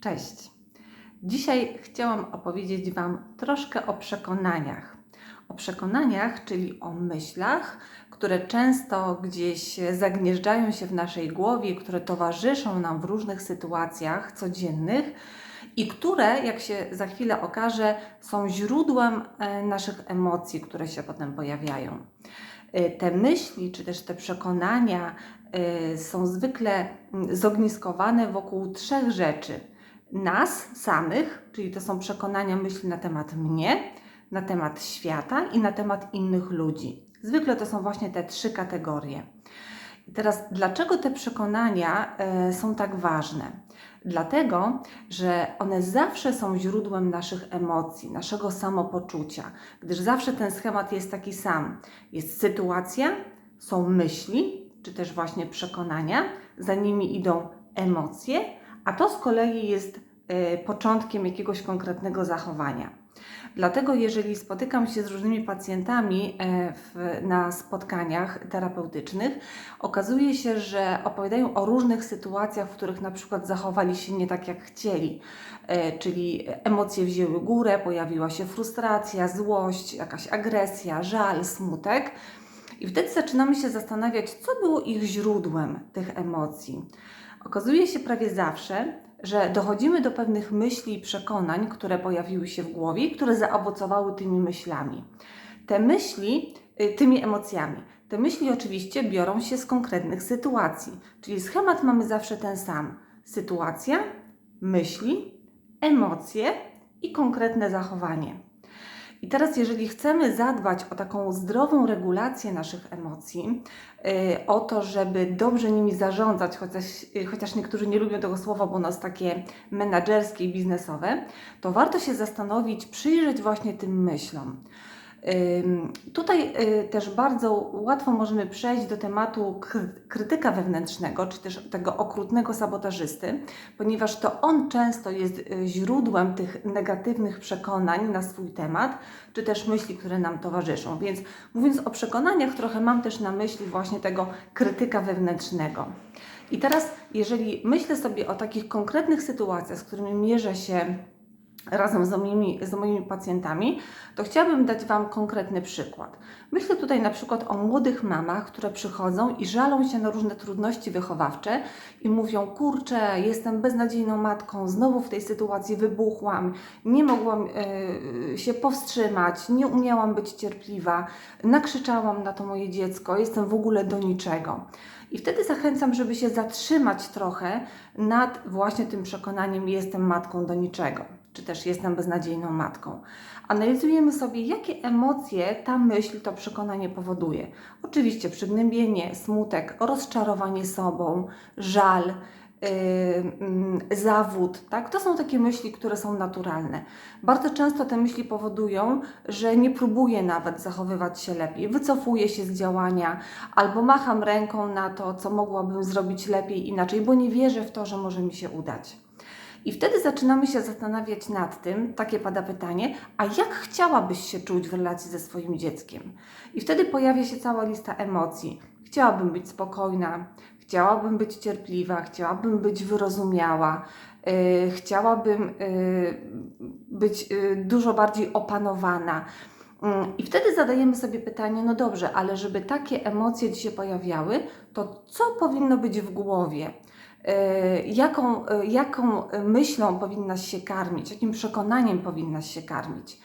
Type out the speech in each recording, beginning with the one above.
Cześć. Dzisiaj chciałam opowiedzieć Wam troszkę o przekonaniach. O przekonaniach, czyli o myślach, które często gdzieś zagnieżdżają się w naszej głowie, które towarzyszą nam w różnych sytuacjach codziennych i które, jak się za chwilę okaże, są źródłem e, naszych emocji, które się potem pojawiają. E, Te myśli, czy też te przekonania e, są zwykle mm, zogniskowane wokół trzech rzeczy. Nas samych, czyli to są przekonania, myśli na temat mnie, na temat świata i na temat innych ludzi. Zwykle to są właśnie te trzy kategorie. I teraz, dlaczego te przekonania e, są tak ważne? Dlatego, że one zawsze są źródłem naszych emocji, naszego samopoczucia, gdyż zawsze ten schemat jest taki sam. Jest sytuacja, są myśli, czy też właśnie przekonania, za nimi idą emocje, a to z kolei jest e, początkiem jakiegoś konkretnego zachowania. Dlatego, jeżeli spotykam się z różnymi pacjentami e, w, na spotkaniach terapeutycznych, okazuje się, że opowiadają o różnych sytuacjach, w których na przykład zachowali się nie tak, jak chcieli, e, czyli emocje wzięły górę, pojawiła się frustracja, złość, jakaś agresja, żal, smutek. I wtedy zaczynamy się zastanawiać, co było ich źródłem tych emocji. Okazuje się prawie zawsze, że dochodzimy do pewnych myśli i przekonań, które pojawiły się w głowie które zaowocowały tymi myślami. Te myśli, y, tymi emocjami. Te myśli oczywiście biorą się z konkretnych sytuacji, czyli schemat mamy zawsze ten sam: sytuacja, myśli, emocje i konkretne zachowanie. I teraz, jeżeli chcemy zadbać o taką zdrową regulację naszych emocji, yy, o to, żeby dobrze nimi zarządzać, chociaż, yy, chociaż niektórzy nie lubią tego słowa, bo jest takie menedżerskie i biznesowe, to warto się zastanowić, przyjrzeć właśnie tym myślom. Tutaj y, też bardzo łatwo możemy przejść do tematu kry- krytyka wewnętrznego, czy też tego okrutnego sabotażysty, ponieważ to on często jest y, źródłem tych negatywnych przekonań na swój temat, czy też myśli, które nam towarzyszą. Więc mówiąc o przekonaniach, trochę mam też na myśli właśnie tego krytyka wewnętrznego. I teraz, jeżeli myślę sobie o takich konkretnych sytuacjach, z którymi mierzę się razem z moimi, z moimi pacjentami, to chciałabym dać Wam konkretny przykład. Myślę tutaj na przykład o młodych mamach, które przychodzą i żalą się na różne trudności wychowawcze i mówią: Kurczę, jestem beznadziejną matką, znowu w tej sytuacji wybuchłam, nie mogłam e, się powstrzymać, nie umiałam być cierpliwa, nakrzyczałam na to moje dziecko, jestem w ogóle do niczego. I wtedy zachęcam, żeby się zatrzymać trochę nad właśnie tym przekonaniem: jestem matką do niczego, czy też jestem beznadziejną matką. Analizujemy sobie, jakie emocje ta myśl, to przekonanie powoduje. Oczywiście przygnębienie, smutek, rozczarowanie sobą, żal. Yy, zawód, tak? To są takie myśli, które są naturalne. Bardzo często te myśli powodują, że nie próbuję nawet zachowywać się lepiej, wycofuję się z działania albo macham ręką na to, co mogłabym zrobić lepiej inaczej, bo nie wierzę w to, że może mi się udać. I wtedy zaczynamy się zastanawiać nad tym, takie pada pytanie, a jak chciałabyś się czuć w relacji ze swoim dzieckiem? I wtedy pojawia się cała lista emocji. Chciałabym być spokojna, chciałabym być cierpliwa, chciałabym być wyrozumiała, yy, chciałabym yy, być yy, dużo bardziej opanowana. I wtedy zadajemy sobie pytanie, no dobrze, ale żeby takie emocje Ci się pojawiały, to co powinno być w głowie? E, jaką, e, jaką myślą powinnaś się karmić, jakim przekonaniem powinnaś się karmić.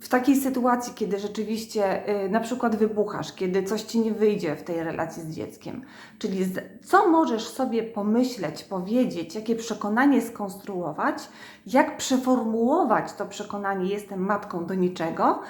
W takiej sytuacji, kiedy rzeczywiście e, na przykład wybuchasz, kiedy coś ci nie wyjdzie w tej relacji z dzieckiem, czyli co możesz sobie pomyśleć, powiedzieć, jakie przekonanie skonstruować, jak przeformułować to przekonanie jestem matką do niczego,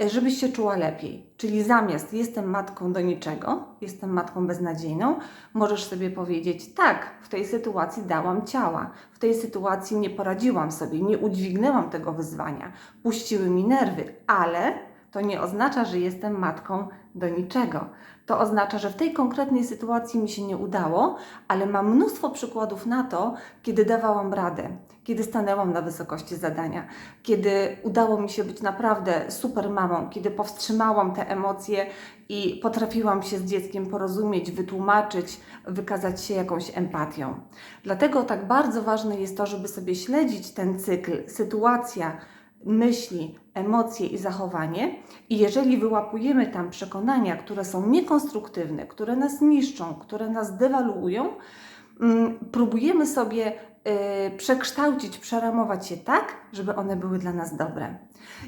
e, żebyś się czuła lepiej. Czyli zamiast jestem matką do niczego, jestem matką beznadziejną, możesz sobie powiedzieć: tak, w tej sytuacji dałam ciała, w tej sytuacji nie poradziłam sobie, nie udźwignęłam tego wyzwania, puściły mi nerwy, ale to nie oznacza, że jestem matką do niczego. To oznacza, że w tej konkretnej sytuacji mi się nie udało, ale mam mnóstwo przykładów na to, kiedy dawałam radę, kiedy stanęłam na wysokości zadania, kiedy udało mi się być naprawdę super mamą, kiedy powstrzymałam te emocje i potrafiłam się z dzieckiem porozumieć, wytłumaczyć, wykazać się jakąś empatią. Dlatego tak bardzo ważne jest to, żeby sobie śledzić ten cykl, sytuacja, myśli, emocje i zachowanie. I jeżeli wyłapujemy tam przekonania, które są niekonstruktywne, które nas niszczą, które nas dewaluują, próbujemy sobie y, przekształcić, przeramować je tak, żeby one były dla nas dobre.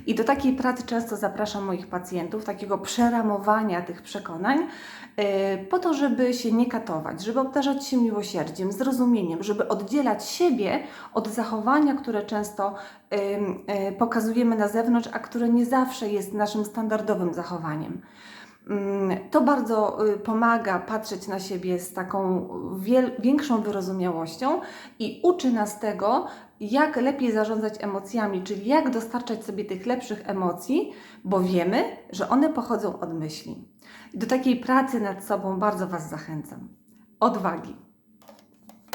I do takiej pracy często zapraszam moich pacjentów, takiego przeramowania tych przekonań, y, po to, żeby się nie katować, żeby obdarzać się miłosierdziem, zrozumieniem, żeby oddzielać siebie od zachowania, które często y, pokazujemy na zewnątrz, a które nie zawsze jest naszym standardowym zachowaniem. Mm, To bardzo y, pomaga patrzeć na siebie z taką większą wyrozumiałością i uczy nas tego, jak lepiej zarządzać emocjami, czyli jak dostarczać sobie tych lepszych emocji, bo wiemy, że one pochodzą od myśli. Do takiej pracy nad sobą bardzo Was zachęcam. Odwagi.